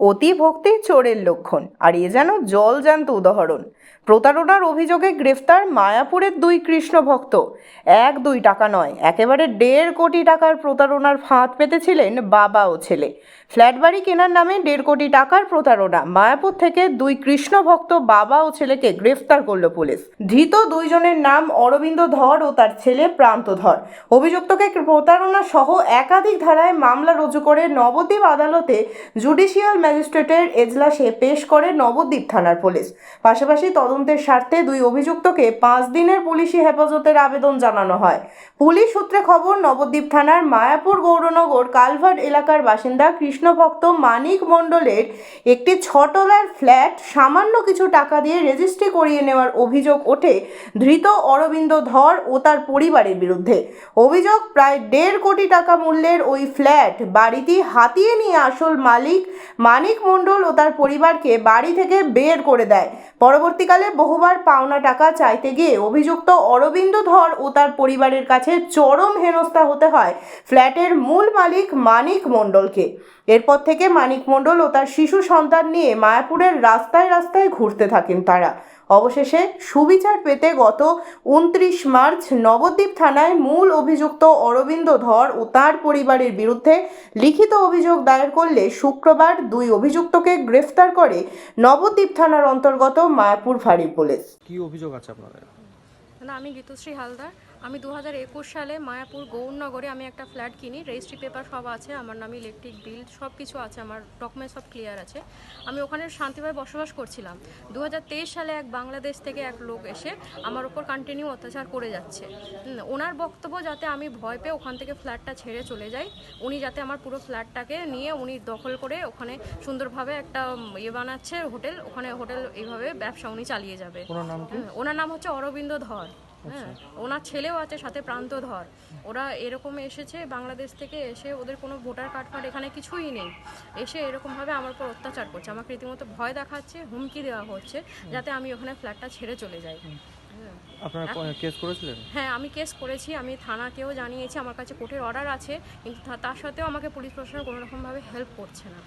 অতি ভক্তি চোরের লক্ষণ। আর এ যেন জলজান্ত উদাহরণ। প্রতারণার অভিযোগে গ্রেফতার মায়াপুরের দুই কৃষ্ণ ভক্ত। এক দুই টাকা নয়, একেবারে দেড় কোটি টাকার প্রতারণার ফাঁদ পেতেছিলেন বাবা ও ছেলে। ফ্ল্যাট বাড়ি কেনার নামে দেড় কোটি টাকার প্রতারণা। মায়াপুর থেকে দুই কৃষ্ণ ভক্ত বাবা ও ছেলেকে গ্রেফতার করল পুলিশ। ধৃত দুইজনের নাম অরবিন্দ ধর ও তার ছেলে প্রান্ত ধর। অভিযুক্তকে প্রতারণা সহ একাধিক ধারায় মামলা রুজু করে নবদ্বীপ আদালতে জুডিশিয়াল ম্যাজিস্ট্রেটের এজলাসে পেশ করে নবদ্বীপ থানার পুলিশ। পাশাপাশি তদন্তের স্বার্থে দুই অভিযুক্তকে পাঁচ দিনের পুলিশি হেফাজতের আবেদন জানানো হয়। পুলিশ সূত্রে খবর, নবদ্বীপ থানার মায়াপুর গৌরনগর কালভার্ট এলাকার বাসিন্দা কৃষ্ণভক্ত মানিক মণ্ডলের একটি ছটলার ফ্ল্যাট সামান্য কিছু টাকা দিয়ে রেজিস্ট্রি করিয়ে নেওয়ার অভিযোগ ওঠে ধৃত অরবিন্দ ধর ও তার পরিবারের বিরুদ্ধে। অভিযোগ, প্রায় দেড় কোটি টাকা মূল্যের ওই ফ্ল্যাট বাড়িটি হাতিয়ে নিয়ে আসল মালিক মানিক মণ্ডল ও তার পরিবারকে বাড়ি থেকে বের করে দেয়। পরবর্তীকালে বহুবার পাওনা টাকা চাইতে গিয়ে অভিযুক্ত অরবিন্দ ধর ও তার পরিবারের কাছে চরম হেনস্থা হতে হয় ফ্ল্যাটের মূল মালিক মানিক মণ্ডলকে। এরপর থেকে মানিক মণ্ডল ও তার শিশু সন্তান নিয়ে মায়াপুরের রাস্তায় রাস্তায় ঘুরতে থাকেন তারা। অবশেষে সুবিচার পেতে গত উনত্রিশ মার্চ নবদ্বীপ থানায় মূল অভিযুক্ত অরবিন্দ ধর ও তার পরিবারের বিরুদ্ধে লিখিত অভিযোগ দায়ের করলে শুক্রবার দুই অভিযুক্তকে গ্রেফতার করে নবদ্বীপ থানার অন্তর্গত মায়াপুর ফাঁড়ি পুলিশ। কি অভিযোগ আছে আপনাদের? না আমি গীতশ্রী হালদার। আমি দু হাজার একুশ সালে মায়াপুর গৌরনগরে আমি একটা ফ্ল্যাট কিনি। রেজিস্ট্রি পেপার সব আছে আমার নামে ইলেকট্রিক বিল সব কিছু আছে আমার ডকুমেন্ট সব ক্লিয়ার আছে। আমি ওখানে শান্তিভাবে বসবাস করছিলাম। দু হাজার তেইশ সালে এক বাংলাদেশ থেকে এক লোক এসে আমার ওপর কন্টিনিউ অত্যাচার করে যাচ্ছে। ওনার বক্তব্য যাতে আমি ভয় পেয়ে ওখান থেকে ফ্ল্যাটটা ছেড়ে চলে যাই উনি যাতে আমার পুরো ফ্ল্যাটটাকে নিয়ে উনি দখল করে ওখানে সুন্দরভাবে একটা ইয়ে বানাচ্ছে হোটেল। ওখানে হোটেল এইভাবে ব্যবসা উনি চালিয়ে যাবে। ওনার নাম কি? ওনার নাম হচ্ছে অরবিন্দ ধর। হ্যাঁ ওনার ছেলেও আছে সাথে প্রান্ত ধর ওরা এরকম এসেছে বাংলাদেশ থেকে এসে ওদের কোনো ভোটার কার্ড ফার্ড এখানে কিছুই নেই। এসে এরকমভাবে আমার উপর অত্যাচার করছে। আমাকে রীতিমতো ভয় দেখাচ্ছে হুমকি দেওয়া হচ্ছে যাতে আমি ওখানে ফ্ল্যাটটা ছেড়ে চলে যাই। হ্যাঁ। আপনারা কেস করেছিলেন? হ্যাঁ আমি কেস করেছি আমি থানাকেও জানিয়েছি আমার কাছে কোর্টের অর্ডার আছে কিন্তু তার সত্ত্বেও আমাকে পুলিশ প্রশাসন কোনো রকমভাবে হেল্প করছে না।